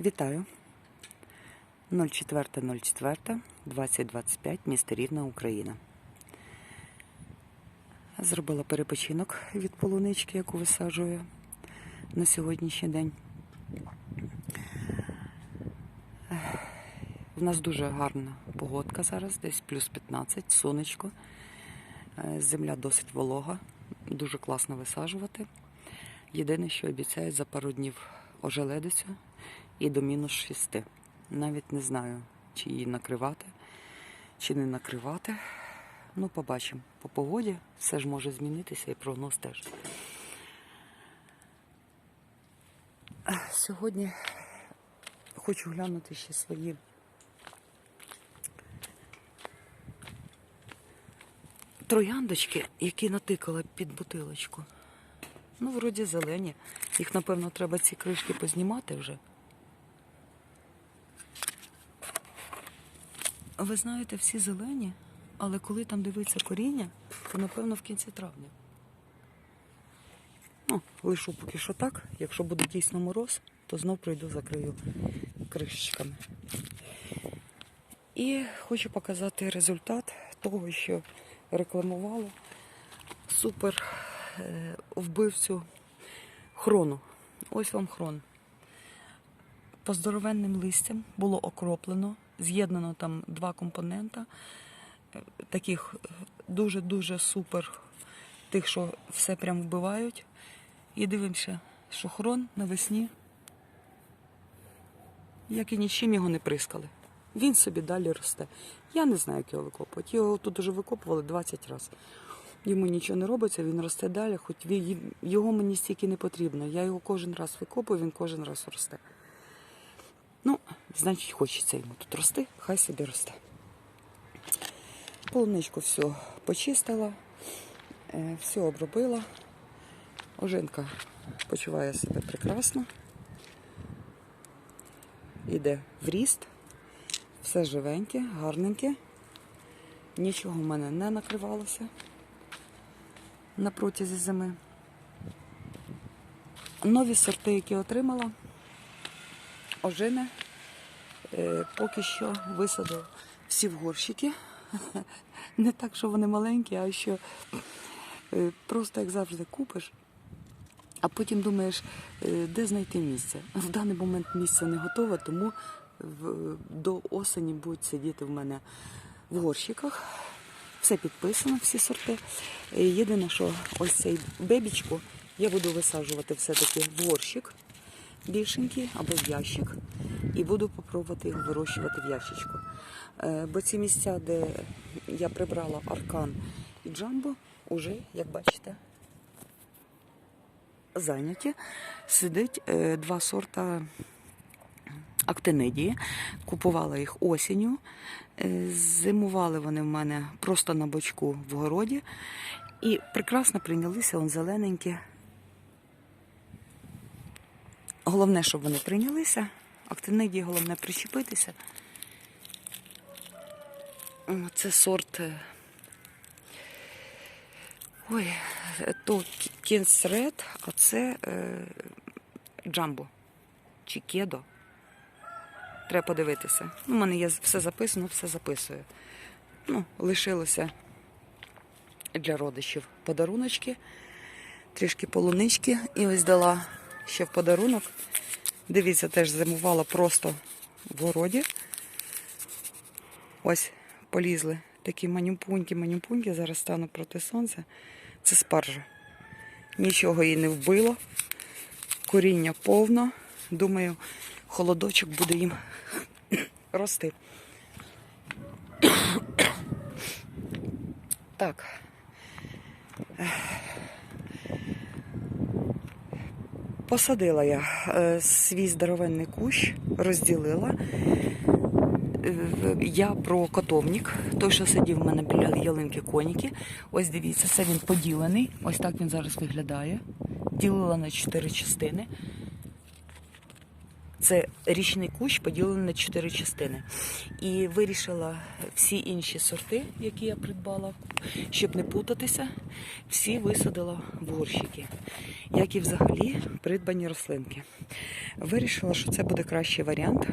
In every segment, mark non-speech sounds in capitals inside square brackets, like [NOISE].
Вітаю. 04.04, 2025, місто Рівна, Україна. Зробила перепочинок від полунички, яку висаджую на сьогоднішній день. У нас дуже гарна погодка зараз, десь плюс 15, сонечко. Земля досить волога, дуже класно висаджувати. Єдине, що обіцяють за пару днів ожеледицю і до мінус 6. Навіть не знаю, чи її накривати, чи не накривати. Ну, побачимо. По погоді все ж може змінитися і прогноз теж. Сьогодні хочу глянути ще свої трояндочки, які натикала під бутилочку. Ну, вроді зелені. Їх, напевно, треба ці кришки познімати вже. Ви знаєте, всі зелені, але коли там дивиться коріння, то напевно в кінці травня. Ну, лишу поки що так. Якщо буде дійсно мороз, то знов прийду закрию кришечками. І хочу показати результат того, що рекламувала супер е, вбивцю хрону. Ось вам хрон. По здоровенним листям було окроплено, з'єднано там два компонента, е, таких дуже-дуже супер, тих, що все прям вбивають. І дивимося, що хрон навесні, як і нічим його не прискали. Він собі далі росте. Я не знаю, як його викопувати. Його тут уже викопували 20 разів. Йому нічого не робиться, він росте далі, хоч його мені стільки не потрібно. Я його кожен раз викопую, він кожен раз росте. Ну, значить, хочеться йому тут рости, хай собі росте. Полуничку все почистила, е, все обробила. Ожинка почуває себе прекрасно. Іде в ріст. Все живеньке, гарненьке. Нічого в мене не накривалося на протязі зими. Нові сорти, які отримала, ожини, е, поки що висадила всі в горщики. [LAUGHS] Не так, що вони маленькі, а що е, просто, як завжди, купиш, а потім думаєш, е, де знайти місце. В даний момент місце не готове, тому до осені будуть сидіти в мене в горщиках. Все підписано, всі сорти. Єдине, що ось цей бебічку я буду висаджувати все-таки в горщик більшенький або в ящик. І буду попробувати його вирощувати в ящичку. Е, Бо ці місця, де я прибрала аркан і джамбо, уже, як бачите, зайняті. Сидить е, два сорта актинидії. Купувала їх осінню. Е, Зимували вони в мене просто на бочку в городі. І прекрасно прийнялися, он зелененькі. Головне, щоб вони прийнялися. Актинидії головне причепитися. Це сорт. е, Ой, е, то Кінс Ред, а це е, Джамбо чи Кедо. Треба подивитися. У мене є все записано, все записую. Ну, лишилося для родичів подаруночки, трішки полунички. І ось дала ще в подарунок. Дивіться, теж зимувала просто в городі. Ось полізли такі манюпуньки, манюпуньки. Зараз стану проти сонця. Це спаржа. Нічого їй не вбило. Коріння повно. Думаю, холодочок буде їм [COUGHS] рости. [COUGHS] Так. Посадила я е, свій здоровенний кущ, розділила. Е, Я про котовник, той, що сидів в мене біля ялинки коніки. Ось дивіться, це він поділений. Ось так він зараз виглядає. Ділила на чотири частини. Це річний кущ поділений на чотири частини. І вирішила всі інші сорти, які я придбала, щоб не путатися, всі висадила в горщики, як і взагалі придбані рослинки. Вирішила, що це буде кращий варіант,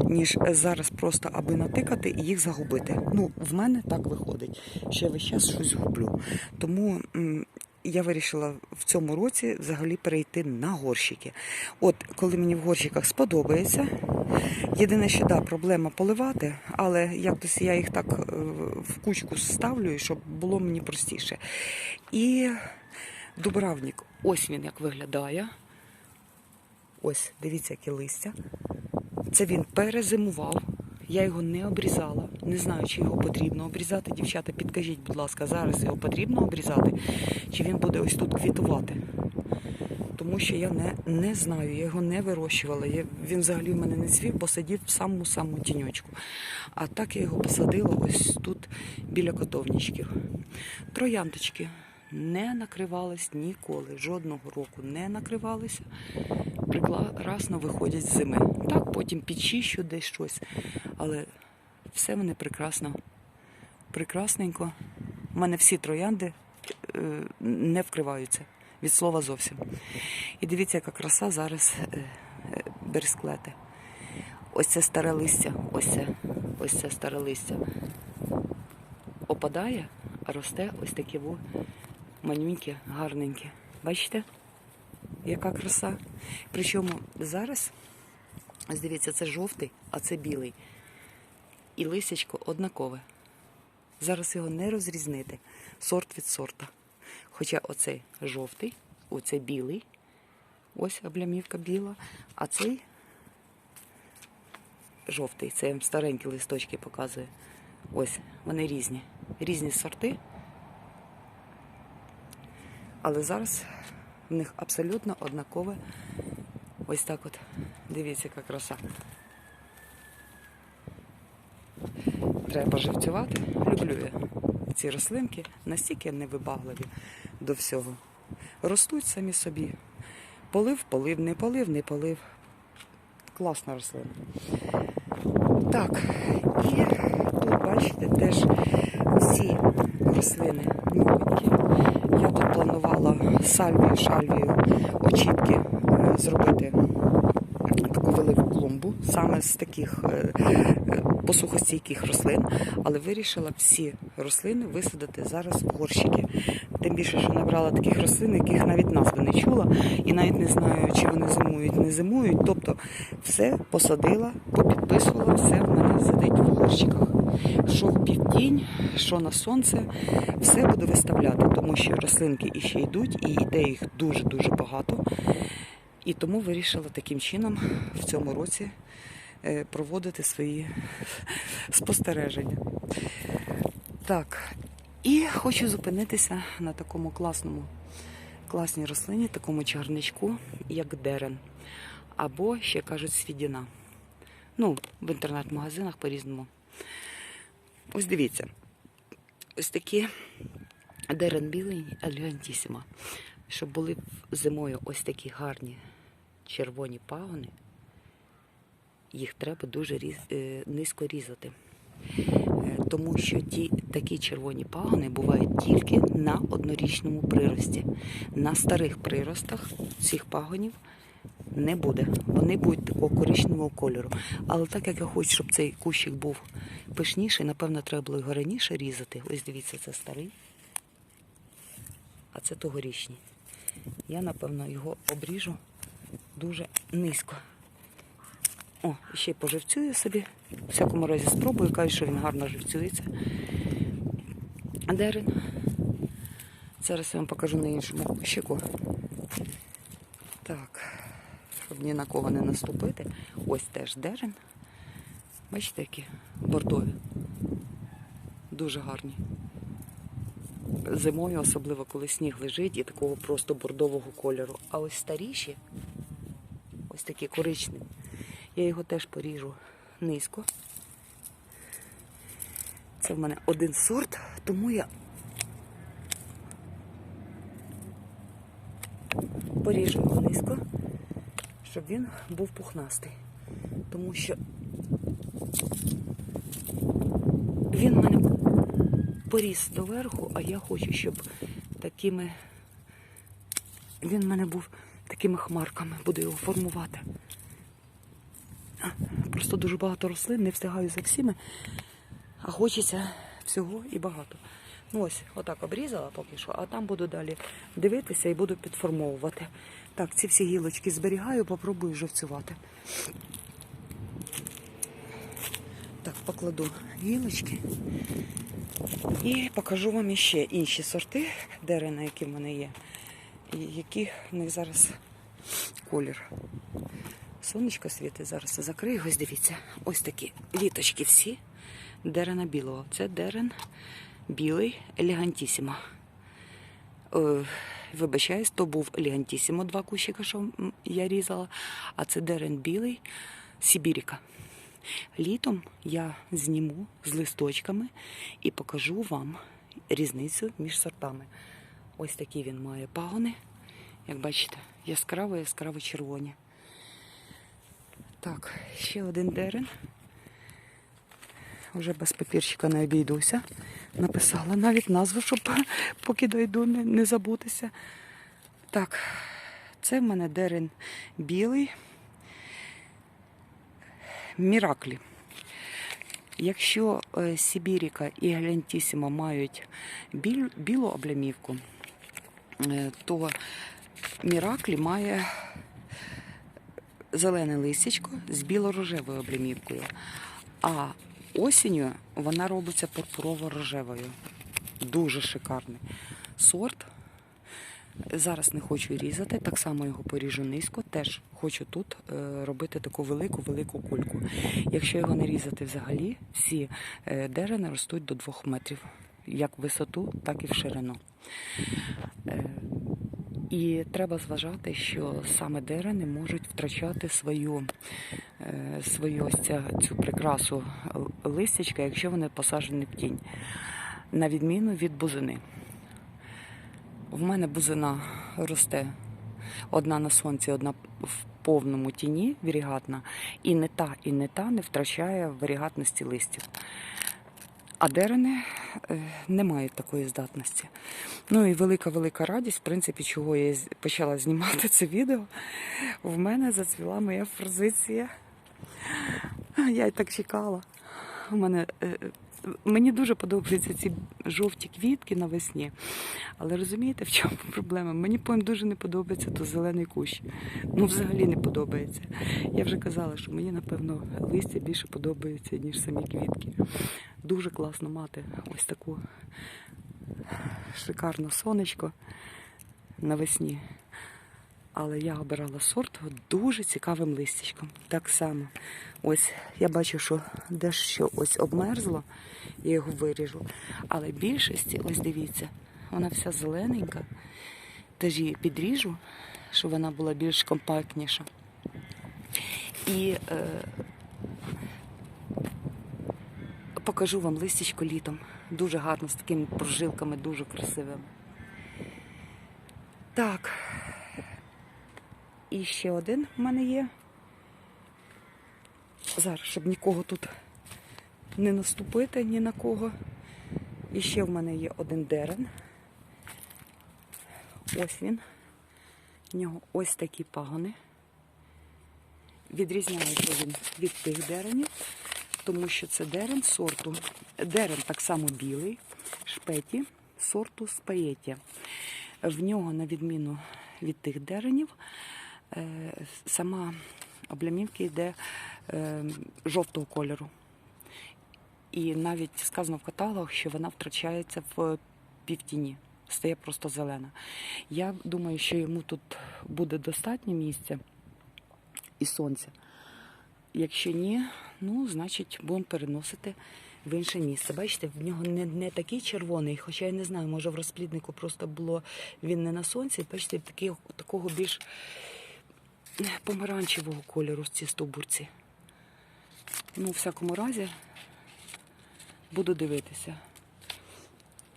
ніж зараз просто аби натикати і їх загубити. Ну, в мене так виходить, я весь час щось гублю. Тому я вирішила в цьому році взагалі перейти на горщики. От коли мені в горщиках сподобається. Єдине, що да, проблема поливати, але якось я їх так е, в кучку ставлю, щоб було мені простіше. І дубравник, ось він як виглядає. Ось, дивіться, яке листя. Це він перезимував. Я його не обрізала. Не знаю, чи його потрібно обрізати. Дівчата, підкажіть, будь ласка, зараз його потрібно обрізати, чи він буде ось тут квітувати. Тому що я не, не знаю, я його не вирощувала. Я, він взагалі в мене не цвів, бо сидів в самому самому тіньочку. А так я його посадила ось тут біля котовничків. Трояндочки не накривались ніколи, жодного року не накривалися. Прекрасно виходять з зими. Так, потім підчищу десь щось, але все вони прекрасно, прекрасненько. У мене всі троянди е, не вкриваються від слова зовсім. І дивіться, яка краса зараз е, е, бересклети. Ось це старе листя, ось це, ось це старе листя. Опадає, а росте ось таке во манюньке, гарненьке. Бачите? Яка краса. Причому зараз, дивіться, це жовтий, а це білий. І лисячко однакове. Зараз його не розрізнити сорт від сорта. Хоча оцей жовтий, оцей білий, ось облямівка біла, а цей жовтий, це старенькі листочки показую. Ось, вони різні. Різні сорти. Але зараз в них абсолютно однакове. Ось так от. Дивіться, яка краса. Треба поживцювати. Люблю я ці рослинки, настільки невибагливі до всього. Ростуть самі собі. Полив, полив, не полив, не полив. Класна рослина. Так, і тут, бачите, теж всі рослини новенькі. Планувала сальвію, шальвію, очітки е, зробити таку велику клумбу саме з таких е, е, посухостійких рослин, але вирішила всі рослини висадити зараз в горщики. Тим більше, що набрала таких рослин, яких навіть назви не чула, і навіть не знаю, чи вони зимують, не зимують. Тобто все посадила, попідписувала, все в мене сидить в горщиках. Що в півдінь, що на сонце, все буду виставляти, тому що рослинки іще йдуть, і йде їх дуже-дуже багато. І тому вирішила таким чином в цьому році е, проводити свої спостереження. Так, і хочу зупинитися на такому класному, класній рослині, такому чарничку, як дерен. Або ще кажуть свідіна. Ну, в інтернет-магазинах по-різному. Ось дивіться. Ось такі дерен білий елегантісіма. Щоб були зимою ось такі гарні червоні пагони, їх треба дуже різ, е, низько різати. Е, Тому що ті такі червоні пагони бувають тільки на однорічному прирості. На старих приростах цих пагонів не буде. Вони будуть такого коричневого кольору. Але так як я хочу, щоб цей кущик був пишніший, напевно, треба було його раніше різати. Ось дивіться, це старий, а це тогорічний. Я, напевно, його обріжу дуже низько. О, ще й поживцюю собі. У всякому разі спробую, кажу, що він гарно живцюється. Дерен. Зараз я вам покажу на іншому кущику. Так, щоб ні на кого не наступити. Ось теж дерен. Бачите, які бордові. Дуже гарні. Зимою, особливо коли сніг лежить і такого просто бордового кольору. А ось старіші, ось такі коричневі. Я його теж поріжу низько. Це в мене один сорт, тому я поріжу його низько, щоб він був пухнастий. Тому що він в мене поріс доверху, а я хочу, щоб такими. Він в мене був такими хмарками, буду його формувати. Просто дуже багато рослин, не встигаю за всіми, а хочеться всього і багато. Ну ось, отак обрізала поки що, а там буду далі дивитися і буду підформовувати. Так, ці всі гілочки зберігаю, попробую живцювати. Так, покладу гілочки і покажу вам іще інші сорти дерена, які в мене є, і які в них зараз колір. Сонечко світить, зараз закрию. Ось дивіться. Ось такі віточки всі дерена білого. Це дерен білий елегантісімо. Вибачаюсь, то був елегантісімо, два кущика, що я різала, а це дерен білий Сибіріка. Літом я зніму з листочками і покажу вам різницю між сортами. Ось такі він має пагони. Як бачите, яскраво, яскраво червоні. Так, ще один дерен. Уже без папірчика не обійдуся. Написала навіть назву, щоб [LAUGHS] поки дойду не, не забутися. Так, це в мене дерен білий. Міраклі. Якщо е, Сибіріка і Глянтісіма мають біль, білу облямівку, е, то Міраклі має зелене листячко з біло-рожевою облямівкою. А осінню вона робиться пурпурово-рожевою. Дуже шикарний сорт. Зараз не хочу різати, так само його поріжу низько. Теж хочу тут е, робити таку велику-велику кульку. Якщо його не різати взагалі, всі е, дерени ростуть до 2 метрів, як в висоту, так і в ширину. Е, і треба зважати, що саме дерени можуть втрачати свою, свою ось ця, цю прикрасу листячка, якщо вони посаджені в тінь, на відміну від бузини. В мене бузина росте одна на сонці, одна в повному тіні варігатна, і не та, і не та не втрачає варігатності листів. А дерени е, не мають такої здатності. Ну і велика-велика радість, в принципі, чого я почала знімати це відео. В мене зацвіла моя форзиція. Я й так чекала. У мене, е, мені дуже подобаються ці жовті квітки навесні. Але розумієте, в чому проблема? Мені поїм дуже не подобається то зелений кущ. Ну, взагалі не подобається. Я вже казала, що мені, напевно, листя більше подобається, ніж самі квітки. Дуже класно мати ось таку шикарну сонечко навесні. Але я обирала сорт дуже цікавим листячком. Так само. Ось я бачу, що дещо ось обмерзло, я його виріжу. Але більшості, ось дивіться, вона вся зелененька. Теж її підріжу, щоб вона була більш компактніша. І е, покажу вам листячко літом. Дуже гарно, з такими прожилками, дуже красивими. Так. І ще один в мене є. Зараз, щоб нікого тут не наступити ні на кого. І ще в мене є один дерен. Ось він. В нього ось такі пагони. Відрізняється він від тих деренів, тому що це дерен сорту. Дерен так само білий, шпеті сорту спаєття. В нього, на відміну від тих деренів, сама облямівка йде е, жовтого кольору. І навіть сказано в каталогах, що вона втрачається в півтіні, стає просто зелена. Я думаю, що йому тут буде достатньо місця і сонця. Якщо ні, ну, значить, будемо переносити в інше місце. Бачите, в нього не, не такий червоний, хоча я не знаю, може в розпліднику просто було він не на сонці. Бачите, такий, такого більш помаранчевого кольору ці стовбурці. Ну, у всякому разі, буду дивитися.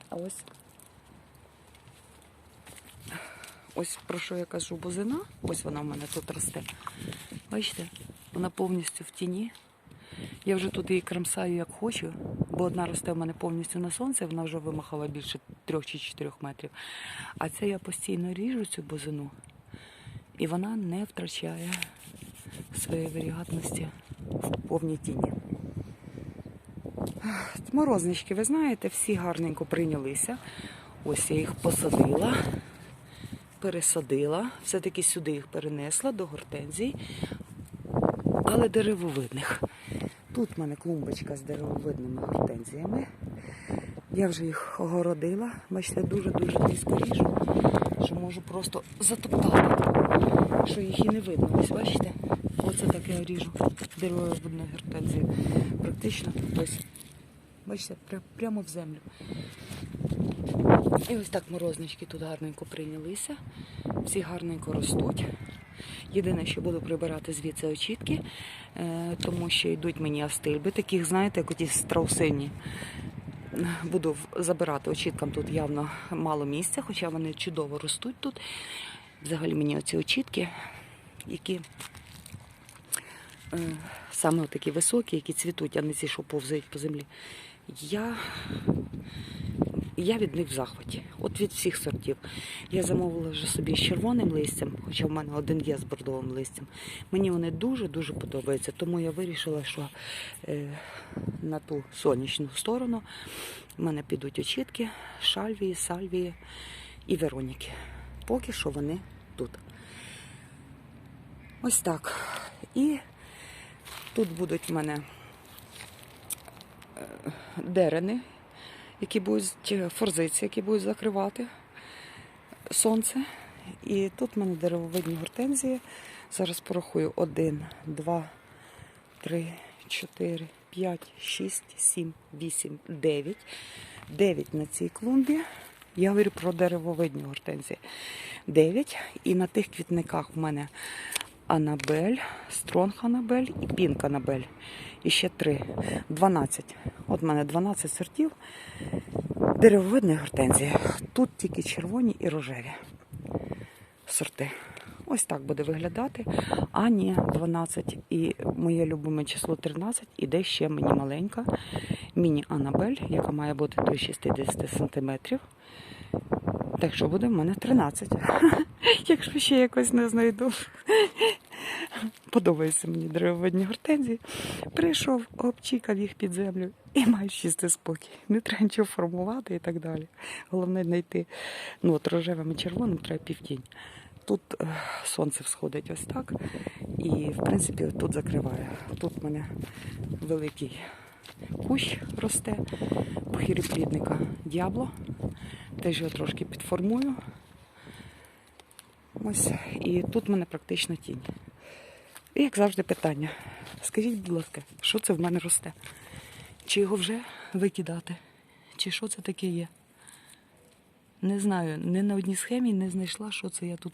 А ось ось про що я кажу бузина. Ось вона в мене тут росте. Бачите? Вона повністю в тіні. Я вже тут її крамсаю як хочу, бо одна росте в мене повністю на сонці, вона вже вимахала більше трьох чи чотирьох метрів. А це я постійно ріжу цю бузину, і вона не втрачає своєї варігатності в повній тіні. Морознички, ви знаєте, всі гарненько прийнялися. Ось я їх посадила, пересадила, все-таки сюди їх перенесла до гортензій, але деревовидних. Тут в мене клумбочка з деревовидними гортензіями. Я вже їх огородила. Бачите, дуже-дуже низько ріжу, що можу просто затоптати, що їх і не видно. Ось бачите? Оце так я ріжу деревовидної гортензії. Практично ось. Бачите, прямо в землю. І ось так морознички тут гарненько прийнялися. Всі гарненько ростуть. Єдине, що буду прибирати звідси очітки, е, тому що йдуть мені астильби, таких, знаєте, як оті страусині. Буду забирати очіткам тут явно мало місця, хоча вони чудово ростуть тут. Взагалі мені оці очітки, які е, саме такі високі, які цвітуть, а не ці, що повзають по землі. Я, я від них в захваті. От від всіх сортів. Я замовила вже собі з червоним листям, хоча в мене один є з бордовим листям. Мені вони дуже-дуже подобаються, тому я вирішила, що е, на ту сонячну сторону в мене підуть очітки, шальвії, сальвії і Вероніки. Поки що вони тут. Ось так. І тут будуть в мене е, дерени, які будуть е, форзиці, які будуть закривати сонце. І тут в мене деревовидні гортензії. Зараз порахую 1, 2, 3, 4, 5, 6, 7, 8, 9. 9 на цій клумбі. Я говорю про деревовидні гортензії. 9. І на тих квітниках в мене Анабель, Стронг Анабель і Пінк Анабель. І ще 3. 12. От в мене 12 сортів деревовидної гортензії. Тут тільки червоні і рожеві сорти. Ось так буде виглядати. А ні, 12 і моє любиме число 13. Іде ще мені маленька міні-анабель, яка має бути до 60 сантиметрів. Так що буде в мене 13. [LAUGHS] Якщо ще якось не знайду. Подобаються мені деревовидні гортензії. Прийшов, обчікав їх під землю і маю чистий спокій. Не треба нічого формувати і так далі. Головне знайти. Ну, от рожевим і червоним треба півтінь. Тут е, сонце всходить ось так. І, в принципі, тут закриває. Тут в мене великий кущ росте, похиріплідника дябло. Теж його трошки підформую. Ось. І тут в мене практично тінь. І як завжди питання. Скажіть, будь ласка, що це в мене росте? Чи його вже викидати? Чи що це таке є? Не знаю, ні на одній схемі не знайшла, що це я тут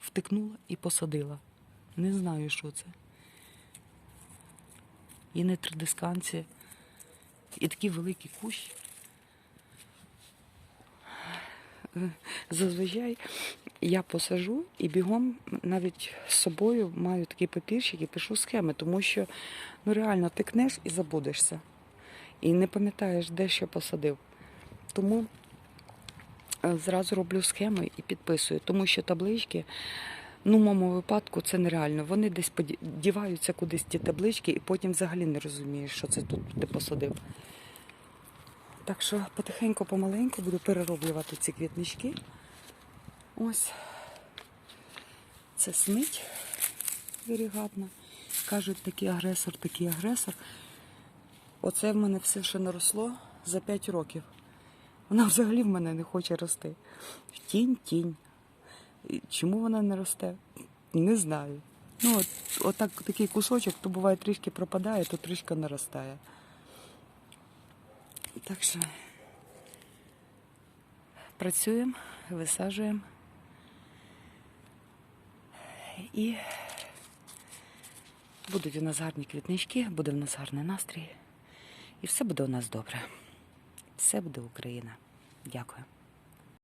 втикнула і посадила. Не знаю, що це. І не тридисканція, і такий великий кущ. Зазвичай я посажу і бігом навіть з собою маю такий папірчик і пишу схеми, тому що ну реально тикнеш і забудешся. І не пам'ятаєш, де що посадив. Тому е, зразу роблю схеми і підписую, тому що таблички, ну, в моєму випадку, це нереально. Вони десь поді- діваються кудись ті таблички, і потім взагалі не розумієш, що це тут ти посадив. Так що потихеньку, помаленьку буду перероблювати ці квітнички. Ось. Це смить вирігатна. Кажуть, такий агресор, такий агресор. Оце в мене все, що наросло за 5 років. Вона взагалі в мене не хоче рости. Тінь, тінь. І Чому вона не росте? Не знаю. Ну, от, отак такий кусочок, то буває трішки пропадає, то трішки наростає. Так що працюємо, висаджуємо. І будуть у нас гарні квітнички, буде в нас гарний настрій. І все буде у нас добре. Все буде Україна. Дякую.